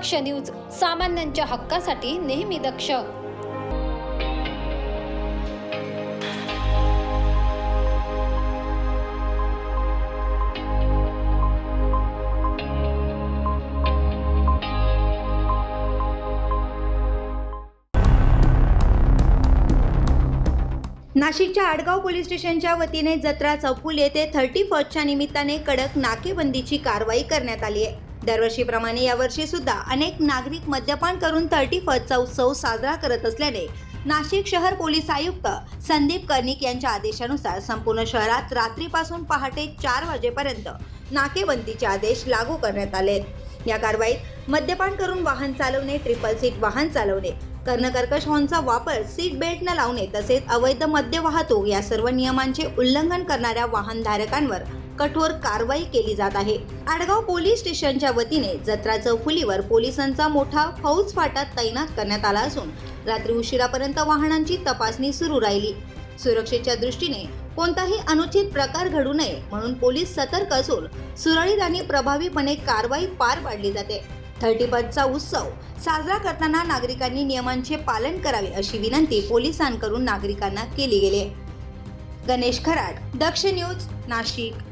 दक्ष news सामान्यांच्या हक्कासाठी नेहमी दक्ष. नाशिकच्या आडगाव पोलीस स्टेशनच्या वतीने जत्रा चौफुल येथे थर्टी फर्स्टच्या निमित्ताने कडक नाकेबंदीची कारवाई करण्यात आली आहे. दरवर्षीप्रमाणे यावर्षी सुद्धा अनेक नागरिक मद्यपान करून थर्टी फर्स्टचा उत्सव साजरा करत असल्याने नाशिक शहर पोलीस आयुक्त संदीप कर्णिक यांच्या आदेशानुसार संपूर्ण शहरात रात्रीपासून पहाटे चार वाजेपर्यंत नाकेबंदीचे आदेश लागू करण्यात आले आहेत. या कारवाईत मद्यपान करून वाहन चालवणे ट्रिपल सीट वाहन चालवणे कर्णकर्कश हॉर्नचा वापर सीट बेल्ट न लावणे तसेच अवैध मद्य वाहतूक या सर्व नियमांचे उल्लंघन करणाऱ्या वाहनधारकांवर कठोर कारवाई केली जात आहे. आडगाव पोलीस स्टेशनच्या वतीने जत्रा चौफुलीवर पोलिसांचा मोठा फौज फाटा तैनात करण्यात आला असून रात्री उशिरापर्यंत वाहनांची तपासणी सुरू राहिली. सुरक्षेच्या दृष्टीने कोणताही अनुचित प्रकार घडू नये म्हणून पोलीस सतर्क असून सुरळीत आणि प्रभावीपणे कारवाई पार पाडली जाते. थर्टी चा उत्सव साजरा करताना नागरिकांनी नियमांचे पालन करावे अशी विनंती पोलिसांकडून नागरिकांना केली गेली. गणेश खराड दक्ष न्यूज नाशिक.